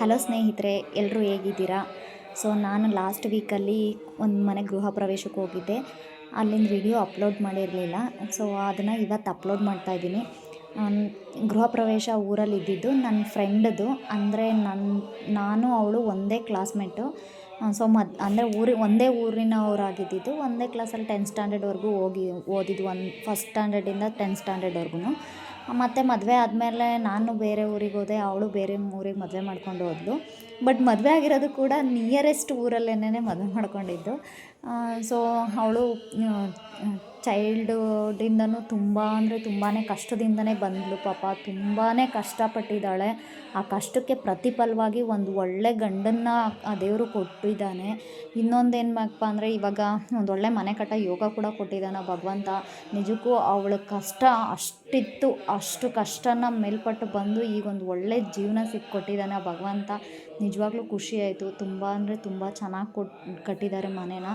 Hello ಸ್ನೇಹಿತರೆ ಎಲ್ಲರೂ ಹೇಗಿದ್ದೀರಾ? ಸೊ ನಾನು ಲಾಸ್ಟ್ ವೀಕಲ್ಲಿ ಒಂದು ಮನೆ ಗೃಹ ಪ್ರವೇಶಕ್ಕೆ ಹೋಗಿದ್ದೆ. ಅಲ್ಲಿಂದ ವಿಡಿಯೋ ಅಪ್ಲೋಡ್ ಮಾಡಿರಲಿಲ್ಲ. ಸೊ ಅದನ್ನು ಇವತ್ತು ಅಪ್ಲೋಡ್ ಮಾಡ್ತಾಯಿದ್ದೀನಿ ಗೃಹ ಪ್ರವೇಶ ಊರಲ್ಲಿ ಇದ್ದಿದ್ದು ನನ್ನ ಫ್ರೆಂಡದು ಅಂದರೆ ನನ್ನ ನಾನು, ಅವಳು ಒಂದೇ ಕ್ಲಾಸ್ಮೇಟು ಸೊ ಮದ್, ಅಂದರೆ ಊರಿ, ಒಂದೇ ಊರಿನವರಾಗಿದ್ದಿದ್ದು, ಒಂದೇ ಕ್ಲಾಸಲ್ಲಿ ಟೆಂತ್ ಸ್ಟ್ಯಾಂಡರ್ಡ್ವರೆಗೂ ಹೋಗಿ, ಓದಿದ್ದು ಒಂದು ಫಸ್ಟ್ ಸ್ಟ್ಯಾಂಡರ್ಡಿಂದ ಟೆಂತ್ ಸ್ಟ್ಯಾಂಡರ್ಡ್ವರೆಗೂ ಮತ್ತು ಮದುವೆ ಆದಮೇಲೆ ನಾನು ಬೇರೆ ಊರಿಗೆ ಹೋದೆ, ಅವಳು ಬೇರೆ ಊರಿಗೆ ಮದುವೆ ಮಾಡ್ಕೊಂಡು ಹೋದ್ಲು. ಬಟ್ ಮದುವೆ ಆಗಿರೋದು ಕೂಡ ನಿಯರೆಸ್ಟ್ ಊರಲ್ಲೇನೆ ಮದುವೆ ಮಾಡ್ಕೊಂಡಿದ್ದು. ಸೊ ಅವಳು ಚೈಲ್ಡ್ಹುಡ್ಡಿಂದನೂ ತುಂಬ ಅಂದರೆ ತುಂಬಾ ಕಷ್ಟದಿಂದನೇ ಬಂದಳು ಪಾಪ ತುಂಬಾ ಕಷ್ಟಪಟ್ಟಿದ್ದಾಳೆ. ಆ ಕಷ್ಟಕ್ಕೆ ಪ್ರತಿಫಲವಾಗಿ ಒಂದು ಒಳ್ಳೆ ಗಂಡನ್ನು ಆ ದೇವರು ಕೊಟ್ಟಿದ್ದಾನೆ. ಇನ್ನೊಂದು ಮಾಡಪ್ಪ ಅಂದರೆ ಇವಾಗ ಒಂದು ಒಳ್ಳೆ ಮನೆ ಕಟ್ಟ ಯೋಗ ಕೂಡ ಕೊಟ್ಟಿದ್ದಾನೆ ಭಗವಂತ. ನಿಜಕ್ಕೂ ಅವಳ ಕಷ್ಟ ಅಷ್ಟಿತ್ತು. ಅಷ್ಟು ಕಷ್ಟನ ಮೇಲ್ಪಟ್ಟು ಬಂದು ಈಗ ಒಂದು ಒಳ್ಳೆ ಜೀವನ ಸಿಕ್ಕೊಟ್ಟಿದ್ದಾನೆ ಆ ಭಗವಂತ. ನಿಜವಾಗ್ಲೂ ಖುಷಿ ಆಯಿತು. ತುಂಬ ಅಂದರೆ ತುಂಬ ಚೆನ್ನಾಗಿ ಕೊಟ್ಟು ಕಟ್ಟಿದ್ದಾರೆ ಮನೇನ.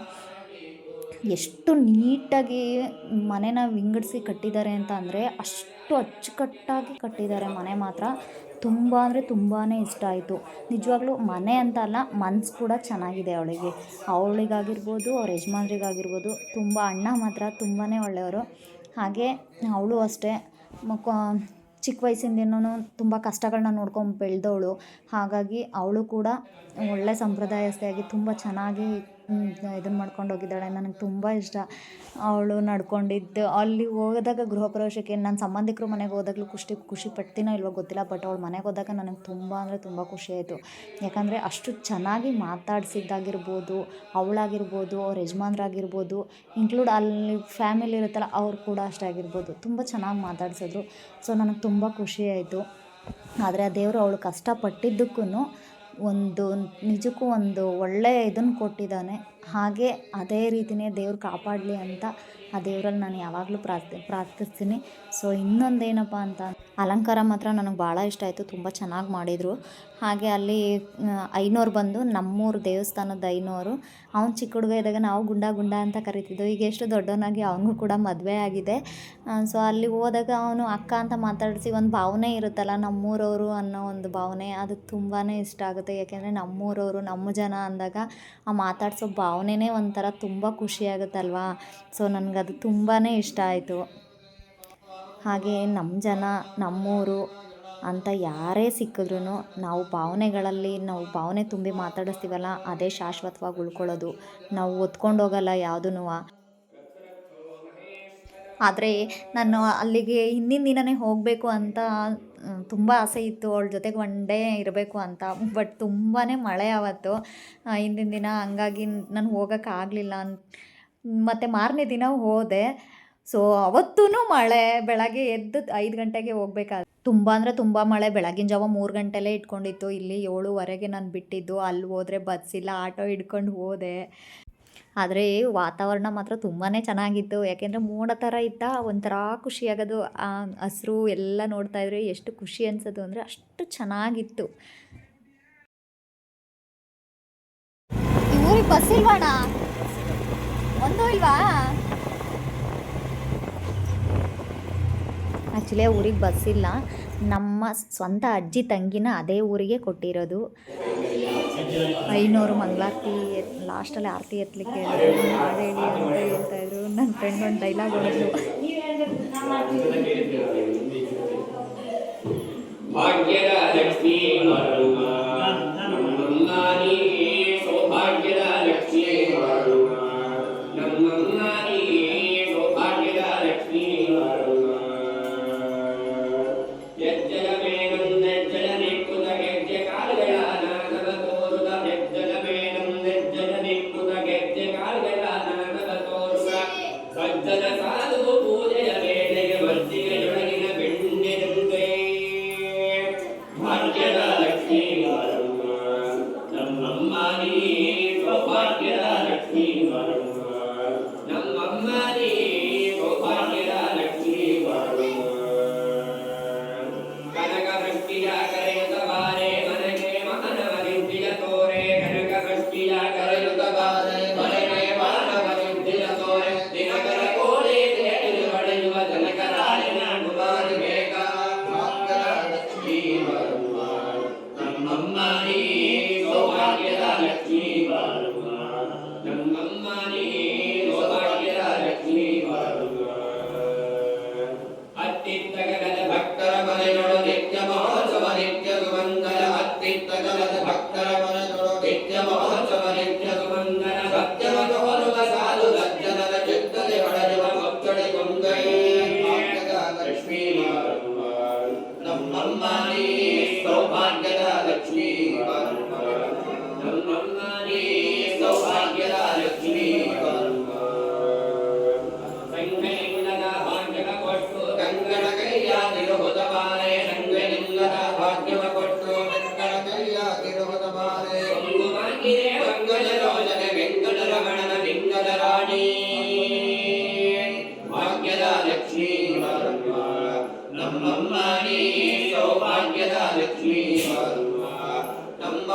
ಎಷ್ಟು ನೀಟಾಗಿ ಮನೆನ ವಿಂಗಡಿಸಿ ಕಟ್ಟಿದ್ದಾರೆ ಅಂತ ಅಂದರೆ ಅಷ್ಟು ಅಚ್ಚುಕಟ್ಟಾಗಿ ಕಟ್ಟಿದ್ದಾರೆ ಮನೆ ಮಾತ್ರ. ತುಂಬ ಅಂದರೆ ತುಂಬಾ ಇಷ್ಟ ಆಯಿತು. ನಿಜವಾಗ್ಲೂ ಮನೆ ಅಂತ ಅಲ್ಲ, ಮನ್ಸು ಕೂಡ ಚೆನ್ನಾಗಿದೆ ಅವಳಿಗೆ. ಅವಳಿಗಾಗಿರ್ಬೋದು, ಅವ್ರ ಯಜಮಾನ್ರಿಗಾಗಿರ್ಬೋದು, ತುಂಬ ಅಣ್ಣ ಮಾತ್ರ ತುಂಬಾ ಒಳ್ಳೆಯವರು. ಹಾಗೆ ಅವಳು ಅಷ್ಟೇ. ಮಕ್ಕ ಚಿಕ್ಕ ವಯಸ್ಸಿಂದನೂ ತುಂಬ ಕಷ್ಟಗಳನ್ನ ನೋಡ್ಕೊಂಡು ಬೆಳೆದವಳು. ಹಾಗಾಗಿ ಅವಳು ಕೂಡ ಒಳ್ಳೆ ಸಂಪ್ರದಾಯಸ್ಥೆಯಾಗಿ ತುಂಬ ಚೆನ್ನಾಗಿ ಇದನ್ನು ಮಾಡ್ಕೊಂಡು ಹೋಗಿದ್ದಾಳೆ. ನನಗೆ ತುಂಬ ಇಷ್ಟ. ಅವಳು ನಡ್ಕೊಂಡಿದ್ದು, ಅಲ್ಲಿ ಹೋದಾಗ ಗೃಹ ಪ್ರವೇಶಕ್ಕೆ ನನ್ನ ಸಂಬಂಧಿಕರು ಮನೆಗೆ ಹೋದಾಗಲೂ ಖುಷಿ ಖುಷಿ ಪಡ್ತೀನೋ ಇಲ್ವೋ ಗೊತ್ತಿಲ್ಲ ಬಟ್ ಅವಳು ಮನೆಗೆ ಹೋದಾಗ ನನಗೆ ತುಂಬ ಅಂದರೆ ತುಂಬ ಖುಷಿ ಆಯಿತು. ಯಾಕಂದರೆ ಅಷ್ಟು ಚೆನ್ನಾಗಿ ಮಾತಾಡಿಸಿದ್ದಾಗಿರ್ಬೋದು, ಅವಳಾಗಿರ್ಬೋದು, ಅವ್ರ ಯಜಮಾನ್ರಾಗಿರ್ಬೋದು ಇನ್ಕ್ಲೂಡ್ ಅಲ್ಲಿ ಫ್ಯಾಮಿಲಿ ಇರುತ್ತಲ್ಲ, ಅವ್ರು ಕೂಡ ಅಷ್ಟೇ ಆಗಿರ್ಬೋದು. ತುಂಬ ಚೆನ್ನಾಗಿ ಮಾತಾಡ್ಸಿದ್ರು. ಸೊ ನನಗೆ ತುಂಬ ಖುಷಿ ಆಯಿತು. ಆದರೆ ಆ ದೇವರು ಅವಳು ಕಷ್ಟಪಟ್ಟಿದ್ದಕ್ಕೂ ಒಂದು ನಿಜಕ್ಕೂ ಒಂದು ಒಳ್ಳೆಯ ಇದನ್ನು ಕೊಟ್ಟಿದ್ದಾನೆ. ಹಾಗೆ ಅದೇ ರೀತಿಯೇ ದೇವ್ರು ಕಾಪಾಡಲಿ ಅಂತ ಆ ದೇವ್ರಲ್ಲಿ ನಾನು ಯಾವಾಗಲೂ ಪ್ರಾರ್ಥಿ, ಪ್ರಾರ್ಥಿಸ್ತೀನಿ. ಸೊ ಇನ್ನೊಂದು ಏನಪ್ಪ ಅಂತ ಅಲಂಕಾರ ಮಾತ್ರ ನನಗೆ ಭಾಳ ಇಷ್ಟ ಆಯಿತು. ತುಂಬ ಚೆನ್ನಾಗಿ ಮಾಡಿದರು. ಹಾಗೆ ಅಲ್ಲಿ ಐನೂರು ಬಂದು ನಮ್ಮೂರು ದೇವಸ್ಥಾನದ ಐನೂರು, ಅವ್ನು ಚಿಕ್ಕ ಹುಡುಗ ಇದ್ದಾಗ ನಾವು ಗುಂಡ ಗುಂಡ ಅಂತ ಕರಿತಿದ್ದೆವು ಈಗ ಎಷ್ಟು ದೊಡ್ಡವನಾಗಿ ಅವನಿಗೂ ಕೂಡ ಮದುವೆ ಆಗಿದೆ. ಸೊ ಅಲ್ಲಿ ಹೋದಾಗ ಅವನು ಅಕ್ಕ ಅಂತ ಮಾತಾಡಿಸಿ ಒಂದು ಭಾವನೆ ಇರುತ್ತಲ್ಲ, ನಮ್ಮೂರವರು ಅನ್ನೋ ಒಂದು ಭಾವನೆ, ಅದು ತುಂಬಾ ಇಷ್ಟ ಆಗುತ್ತೆ. ಯಾಕೆಂದರೆ ನಮ್ಮೂರವರು, ನಮ್ಮ ಜನ ಅಂದಾಗ ಆ ಮಾತಾಡಿಸೋ ಭಾವನೆನೇ ಒಂಥರ ತುಂಬ ಖುಷಿಯಾಗುತ್ತಲ್ವಾ? ಸೊ, ನನಗದು ತುಂಬಾ ಇಷ್ಟ ಆಯಿತು. ಹಾಗೆ ನಮ್ಮ ಜನ, ನಮ್ಮೂರು ಅಂತ ಯಾರೇ ಸಿಕ್ಕಿದ್ರೂ ನಾವು ಭಾವನೆಗಳಲ್ಲಿ, ನಾವು ಭಾವನೆ ತುಂಬಿ ಮಾತಾಡಿಸ್ತೀವಲ್ಲ, ಅದೇ ಶಾಶ್ವತವಾಗಿ ಉಳ್ಕೊಳ್ಳೋದು. ನಾವು ಒತ್ಕೊಂಡು ಹೋಗಲ್ಲ ಯಾವುದೂ ಆದರೆ ನಾನು ಅಲ್ಲಿಗೆ ಹಿಂದಿನ ದಿನವೇ ಹೋಗಬೇಕು ಅಂತ ತುಂಬ ಆಸೆ ಇತ್ತು. ಅವಳ ಜೊತೆಗೆ ಒನ್ ಡೇ ಇರಬೇಕು ಅಂತ. ಬಟ್ ತುಂಬಾ ಮಳೆ ಆವತ್ತು. ಹಿಂದಿನ ದಿನ ಹಂಗಾಗಿ ನಾನು ಹೋಗೋಕ್ಕಾಗಲಿಲ್ಲ ಮತ್ತು ಮಾರನೇ ದಿನ ಹೋದೆ. ಸೊ ಅವತ್ತೂ ಮಳೆ. ಬೆಳಗ್ಗೆ ಎದ್ದು ಐದು ಗಂಟೆಗೆ ಹೋಗ್ಬೇಕಾದ್ರೆ ತುಂಬ ಅಂದರೆ ತುಂಬ ಮಳೆ. ಬೆಳಗಿನ ಜಾವ ಮೂರು ಗಂಟೆಲೇ ಇಟ್ಕೊಂಡಿತ್ತು. ಇಲ್ಲಿ ಏಳುವರೆಗೆ ನಾನು ಬಿಟ್ಟಿದ್ದು. ಅಲ್ಲಿ ಹೋದರೆ ಬಸ್ಸಿಲ್ಲ. ಆಟೋ ಹಿಡ್ಕೊಂಡು ಹೋದೆ. ಆದರೆ ವಾತಾವರಣ ಮಾತ್ರ ತುಂಬಾ ಚೆನ್ನಾಗಿತ್ತು. ಯಾಕೆಂದರೆ ಮೋಡ ಥರ ಇತ್ತ ಒಂಥರ ಖುಷಿಯಾಗೋದು. ಆ ಹಸ್ರು ಎಲ್ಲ ನೋಡ್ತಾ ಇದ್ರೆ ಎಷ್ಟು ಖುಷಿ ಅನ್ಸೋದು ಅಂದರೆ ಅಷ್ಟು ಚೆನ್ನಾಗಿತ್ತು. ಊರಿಗೆ ಬಸ್ ಇಲ್ವಾಣ ಒಂದು ಇಲ್ವಾ? ಆ್ಯಕ್ಚುಲಿ ಊರಿಗೆ ಬಸ್ ಇಲ್ಲ. ನಮ್ಮ ಸ್ವಂತ ಅಜ್ಜಿ ತಂಗಿನ ಅದೇ ಊರಿಗೆ ಕೊಟ್ಟಿರೋದು. ಐನೂರು ಮಂಗಳಾರತಿ ಲಾಸ್ಟಲ್ಲಿ ಆರತಿ ಎತ್ತಲಿಕ್ಕೆ ಹಾಡು ಹೇಳಿ ಅಂತ ಹೇಳ್ತಾಯಿದ್ರು ನನ್ನ ಫ್ರೆಂಡ್ ಒಂದು ಡೈಲಾಗ್ ಹೊಡೆದ್ರು ಸೌಭಾಗ್ಯದ ಲಕ್ಷ್ಮೀ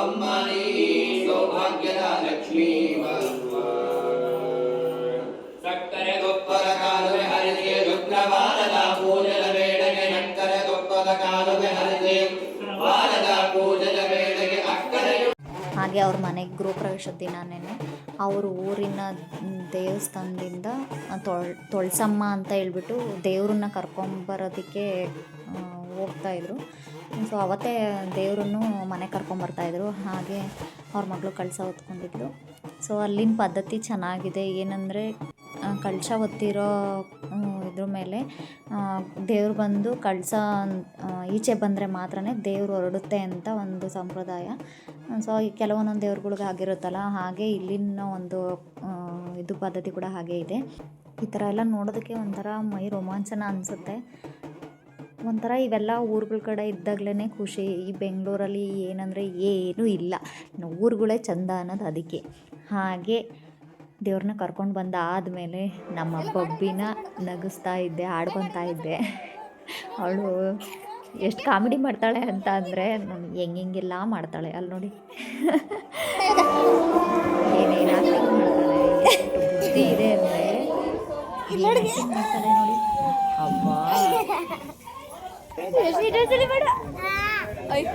ನಮ್ಮಮ್ಮ ನೀ ಸೌಭಾಗ್ಯದ ಲಕ್ಷ್ಮೀ ಸಕ್ಕರೆ ಗೊಪ್ಪದ ಕಾಲುವೆ ಹರಿದೆ ಶುಕ್ರವಾರದ ಪೂಜನ ಬೇಡಗೆ ಸಕ್ಕರೆ ಗೊಪ್ಪದ ಕಾಲುವೆ ಹರಿದೆ ವಾರದ ಪೂಜನ ಬೇಡಗೆ ಅಕ್ಕರೆ ಹಾಗೆ ಅವ್ರ ಮನೆಗೆ ಗೃಹ ಪ್ರವೇಶದ ದಿನನೇ ಅವ್ರ ಊರಿನ ದೇವಸ್ಥಾನದಿಂದ ತೊಳ್, ತೊಳ್ಸಮ್ಮ ಅಂತ ಹೇಳ್ಬಿಟ್ಟು ದೇವ್ರನ್ನ ಕರ್ಕೊಂಬರೋದಕ್ಕೆ ಹೋಗ್ತಾಯಿದ್ರು ಸೊ ಅವತ್ತೇ ದೇವ್ರೂ ಮನೆ ಕರ್ಕೊಂಬರ್ತಾಯಿದ್ರು ಹಾಗೆ ಅವ್ರ ಮಗಳು ಕಳಸ ಹೊತ್ಕೊಂಡಿದ್ರು. ಸೊ ಅಲ್ಲಿನ ಪದ್ಧತಿ ಚೆನ್ನಾಗಿದೆ. ಏನಂದರೆ ಕಳಶ ಹೊತ್ತಿರೋ ಇದ್ರ ಮೇಲೆ ದೇವ್ರು ಬಂದು ಕಳಸ ಈಚೆ ಬಂದರೆ ಮಾತ್ರ ದೇವ್ರು ಹೊರಡುತ್ತೆ ಅಂತ ಒಂದು ಸಂಪ್ರದಾಯ. ಸೊ ಕೆಲವೊಂದೊಂದು ದೇವ್ರುಗಳ್ಗೆ ಆಗಿರುತ್ತಲ್ಲ ಹಾಗೆ ಇಲ್ಲಿನ ಒಂದು ಇದು ಪದ್ಧತಿ ಕೂಡ ಹಾಗೆ ಇದೆ. ಈ ಥರ ಎಲ್ಲ ನೋಡೋದಕ್ಕೆ ಒಂಥರ ಮೈ ರೋಮಾಂಚನ ಅನಿಸುತ್ತೆ. ಒಂಥರ ಇವೆಲ್ಲ ಊರುಗಳ ಕಡೆ ಇದ್ದಾಗಲೇ ಖುಷಿ. ಈ ಬೆಂಗಳೂರಲ್ಲಿ ಏನಂದರೆ ಏನೂ ಇಲ್ಲ. ಊರುಗಳೇ ಚಂದ ಅನ್ನೋದು ಅದಕ್ಕೆ. ಹಾಗೆ ದೇವ್ರನ್ನ ಕರ್ಕೊಂಡು ಬಂದ ಆದಮೇಲೆ ನಮ್ಮ ಬಬ್ಬಿನ ನಗಿಸ್ತಾ ಇದ್ದೆ, ಆಡ್ಕೊತಾ ಇದ್ದೆ. ಅವಳು ಎಷ್ಟು ಕಾಮಿಡಿ ಮಾಡ್ತಾಳೆ ಅಂತ ಅಂದರೆ ಹೆಂಗೆ ಹೆಂಗೆಲ್ಲ ಮಾಡ್ತಾಳೆ ಅಲ್ಲಿ ನೋಡಿ. ಏನೇನು ಮಾಡ್ತಾಳೆ ಬುದ್ಧಿ ಇದೆ ಅಂದರೆ ಮಾಡ್ತಾಳೆ ನೋಡಿ. ಅಬ್ಬಾ. ಹಾಗೆ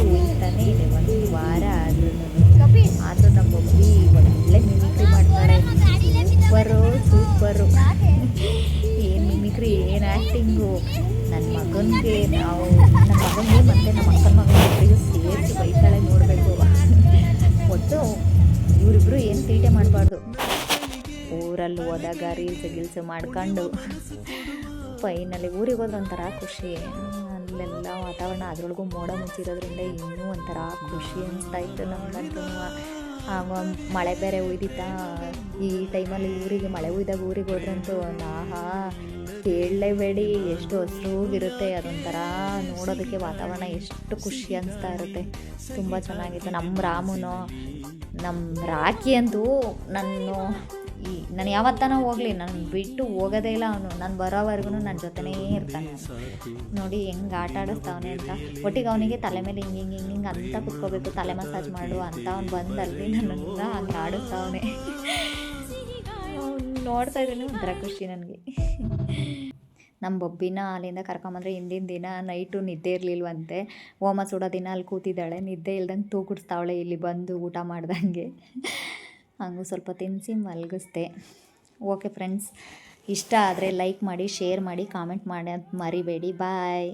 ಇನ್ನೂವರೆಗೂ ಇದೆ. ಒಂದು ವಾರ ಆದ್ರೂ ಆದರೂ ನಮ್ಮ ಬೊಬ್ಬಿ ಒಳ್ಳೆ ಮಿಮಿಕ್ರಿ ಮಾಡ್ತಾರೆ. ಸೂಪರು ಸೂಪರು ಏನು ಮಿಮಿಕ್ರಿ ಏನು ಆ್ಯಕ್ಟಿಂಗು ನನ್ನ ಮಗನಿಗೆ ನಾವು ನನ್ನ ಮಗನಿಗೆ ಮತ್ತು ನಮ್ಮ ಅಕ್ಕನ ಮಗನಿಗೆ ಸೇರಿಸಿ ಬೈತಾಳೆ ನೋಡಬೇಕು. ಒಟ್ಟು ಇವರಿಬ್ಬರು ಏನು ತೀಟೆ ಮಾಡಬಾರ್ದು. ಊರಲ್ಲಿ ಹೋದಾಗ ರೀಲ್ಸ್ ಗಿಲ್ಸ್ ಮಾಡ್ಕೊಂಡು ಫೈನಲಿ ಊರಿಗೆ ಹೋದ್ರೆ ಒಂಥರ ಖುಷಿ. ಅಲ್ಲೆಲ್ಲ ವಾತಾವರಣ ಅದರೊಳಗೂ ಮೋಡ ಮುಚ್ಚಿರೋದ್ರಿಂದ ಇನ್ನೂ ಒಂಥರ ಖುಷಿ ಅನಿಸ್ತಾ ಇತ್ತು ನಮಗಂತೂ ಮಳೆ ಬೇರೆ ಉಯ್ದಿತ್ತಾ, ಈ ಟೈಮಲ್ಲಿ ಊರಿಗೆ, ಮಳೆ ಉಯ್ದಾಗ ಊರಿಗೆ ಹೋದ್ರಂತೂ ಆಹಾ, ಕೇಳಲೇಬೇಡಿ, ಎಷ್ಟು ಹಸ್ರೋಗಿರುತ್ತೆ, ಅದೊಂಥರ ನೋಡೋದಕ್ಕೆ ವಾತಾವರಣ ಎಷ್ಟು ಖುಷಿ ಅನಿಸ್ತಾ ಇರುತ್ತೆ. ತುಂಬ ಚೆನ್ನಾಗಿತ್ತು. ನಮ್ಮ ರಾಮನು ನಮ್ಮ ರಾಖಿ ಅಂತೂ ನಾನು ಈ ನಾನು ಯಾವತ್ತಾನ ಹೋಗಲಿ, ನಾನು ಬಿಟ್ಟು ಹೋಗೋದೇ ಇಲ್ಲ ಅವನು. ನಾನು ಬರೋವರೆಗೂ ನನ್ನ ಜೊತೆನೇ ಇರ್ತಾನೆ ನೋಡಿ ಹೆಂಗೆ ಆಟ ಆಡಿಸ್ತಾವನೆ ಅಂತ. ಒಟ್ಟಿಗೆ ಅವನಿಗೆ ತಲೆ ಮೇಲೆ ಹಿಂಗೆ ಹಿಂಗೆ ಹಿಂಗೆ ಹಿಂಗೆ ಅಂತ ಕುತ್ಕೋಬೇಕು, ತಲೆ ಮಸಾಜ್ ಮಾಡು ಅಂತ ಅವ್ನು ಬಂದಲ್ಲಿ ನನ್ನನ್ನು ಹಂಗೆ ಆಡಿಸ್ತಾವನೆ. ನೋಡ್ತಾ ಇದ್ದೀನಿ, ಒಂಥರ ಖುಷಿ ನನಗೆ. ನಮ್ಮ ಬೊಬ್ಬಿನ ಅಲ್ಲಿಂದ ಕರ್ಕೊಂಬಂದ್ರೆ ಹಿಂದಿನ ದಿನ ನೈಟು ನಿದ್ದೆ ಇರಲಿಲ್ವಂತೆ. ಹೋಮ ಸುಡೋ ದಿನ ಅಲ್ಲಿ ಕೂತಿದ್ದಾಳೆ, ನಿದ್ದೆ ಇಲ್ದಂಗೆ ತೂಗುಡ್ಸ್ತಾವಳೆ ಇಲ್ಲಿ ಬಂದು ಊಟ ಮಾಡ್ದಂಗೆ. ಹಂಗೂ ಸ್ವಲ್ಪ ತಿನ್ನಿಸಿ ಮಲಗಿಸ್ದೆ. ಓಕೆ ಫ್ರೆಂಡ್ಸ್ ಇಷ್ಟ ಆದರೆ ಲೈಕ್ ಮಾಡಿ ಶೇರ್ ಮಾಡಿ ಕಾಮೆಂಟ್ ಮಾಡಿ ಅಂತ ಮರಿಬೇಡಿ. ಬಾಯ್